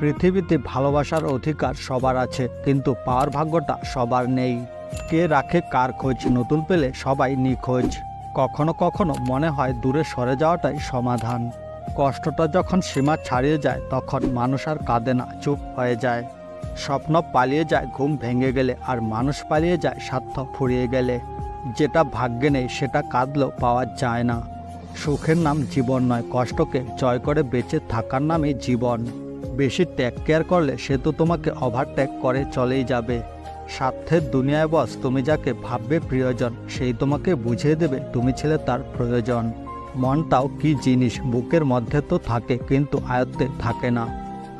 পৃথিবীতে ভালোবাসার অধিকার সবার আছে, কিন্তু পাওয়ার ভাগ্যটা সবার নেই। কে রাখে কার খোঁজ? নতুন পেলে সবাই নিখোঁজ। কখনো কখনো মনে হয় দূরে সরে যাওয়াটাই সমাধান। কষ্টটা যখন সীমা ছাড়িয়ে যায়, তখন মানুষ আর কাঁদে না, চুপ হয়ে যায়। স্বপ্ন পালিয়ে যায়, ঘুম ভেঙে গেলে, আর মানুষ পালিয়ে যায়, স্বার্থ ফুরিয়ে গেলে। যেটা ভাগ্যে নেই, সেটা কাঁদলেও পাওয়া যায় না। সুখের নাম জীবন নয়, কষ্টকে জয় করে বেঁচে থাকার নামই জীবন। বেশি ট্যাগ কেয়ার করলে সে তো তোমাকে ওভারটেক করে চলেই যাবে। স্বার্থের দুনিয়ায় বস তুমি যাকে ভাববে প্রিয়জন, সেই তোমাকে বুঝিয়ে দেবে তুমি ছিলে তার প্রয়োজন। মনটাও কি জিনিস, বুকের মধ্যে তো থাকে কিন্তু আয়ত্তে থাকে না।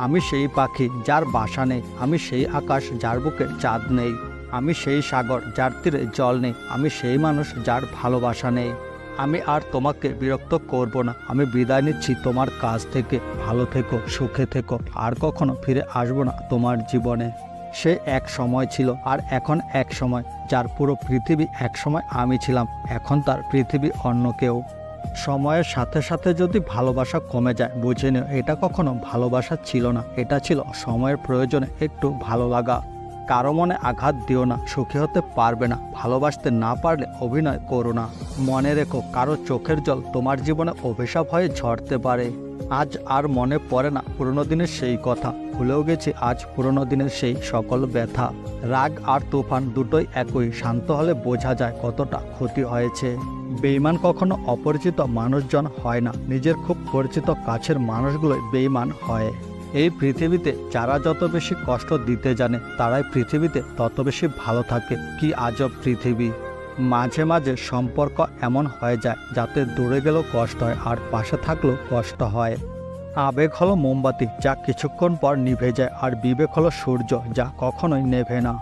আমি সেই পাখি যার বাসা নেই, আমি সেই আকাশ যার বুকে চাঁদ নেই, আমি সেই সাগর যার তীরে জল নেই, আমি সেই মানুষ যার ভালোবাসা নেই। আমি আর তোমাকে বিরক্ত করব না। আমি বিদায় নিচ্ছি তোমার কাছ থেকে। ভালো থেকো, সুখে থেকো। আর কখনো ফিরে আসব না তোমার জীবনে। সে এক সময় ছিল আর এখন এক সময়। যার পুরো পৃথিবী এক সময় আমি ছিলাম। এখন তার পৃথিবী অন্য কেউ। সময়ের সাথে সাথে যদি ভালোবাসা কমে যায়, বুঝে নিও, এটা কখনো ভালোবাসা ছিল না। এটা ছিল সময়ের প্রয়োজনে একটু ভালো লাগা। কারও মনে আঘাত দিও না, সুখী হতে পারবে না, ভালোবাসতে না পারলে অভিনয় করো না। মনে রেখো, কারও চোখের জল তোমার জীবনে অভিশাপ হয়ে ঝরতে পারে। আজ আর মনে পড়ে না পুরনো দিনের সেই কথা, ভুলেও গেছি আজ পুরনো দিনের সেই সকল ব্যথা। রাগ আর তুফান দুটোই একই, শান্ত হলে বোঝা যায় কতটা ক্ষতি হয়েছে। বেইমান কখনো অপরিচিত মানুষজন হয় না, নিজের খুব পরিচিত কাছের মানুষগুলোই বেইমান হয়। এই পৃথিবীতে যারা যত বেশি কষ্ট দিতে জানে, তারাই পৃথিবীতে তত বেশি ভালো থাকে। কি আজব পৃথিবী! মাঝে মাঝে সম্পর্ক এমন হয়ে যায়, যাতে দূরে গেলেও কষ্ট হয় আর পাশে থাকলেও কষ্ট হয়। আবেগ হলো মোমবাতি, যা কিছুক্ষণ পর নিভে যায়, আর বিবেক হলো সূর্য, যা কখনোই নেভে না।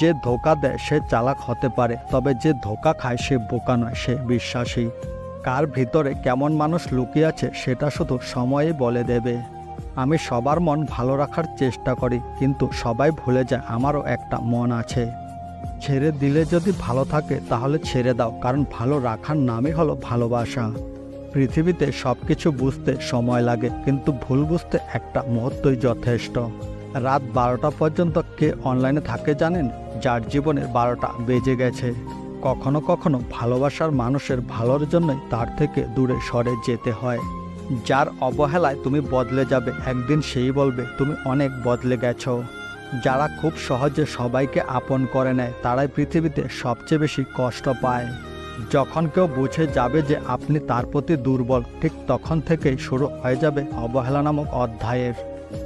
যে ধোকা দেয়, সে চালাক হতে পারে, তবে যে ধোকা খায়, সে বোকা নয়, সে বিশ্বাসী। কার ভিতরে কেমন মানুষ লুকিয়ে আছে, সেটা শুধু সময়ই বলে দেবে। আমি সবার মন ভালো রাখার চেষ্টা করি, কিন্তু সবাই ভুলে যায় আমারও একটা মন আছে। ছেড়ে দিলে যদি ভালো থাকে, তাহলে ছেড়ে দাও, কারণ ভালো রাখার নামই হলো ভালোবাসা। পৃথিবীতে সব কিছু বুঝতে সময় লাগে, কিন্তু ভুল বুঝতে একটা মুহূর্তই যথেষ্ট। রাত বারোটা পর্যন্ত কে অনলাইনে থাকে জানেন? যার জীবনের বারোটা বেজে গেছে। কখনো কখনো ভালোবাসার মানুষের ভালোর জন্যই তার থেকে দূরে সরে যেতে হয়। যার অবহেলায় তুমি বদলে যাবে। একদিন সেই বলবে, তুমি অনেক বদলে গেছো। যারা খুব সহজে সবাইকে আপন করে নেয়, তারাই পৃথিবীতে সবচেয়ে বেশি কষ্ট পায়। যখন কেউ বুঝে যাবে যে আপনি তার প্রতি দুর্বল, ঠিক তখন থেকেই শুরু হয়ে যাবে অবহেলা নামক অধ্যায়ের।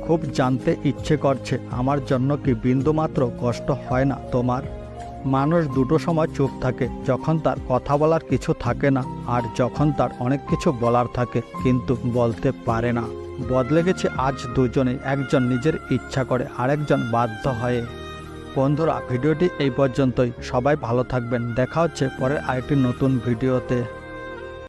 খুব জানতে ইচ্ছে করছে, আমার জন্য কি বিন্দুমাত্র কষ্ট হয় না তোমার? মানুষ দুটো সময় চুপ থাকে, যখন তার কথা বলার কিছু থাকে না আর যখন তার অনেক কিছু বলার থাকে, কিন্তু বলতে পারে না। বদলে গেছে আজ দুজনে একজন নিজের ইচ্ছা করে আরেকজন বাধ্য হয়ে। বন্ধুরা, ভিডিওটি এই পর্যন্তই। সবাই ভালো থাকবেন। দেখা হচ্ছে পরের আরেকটি নতুন ভিডিওতে।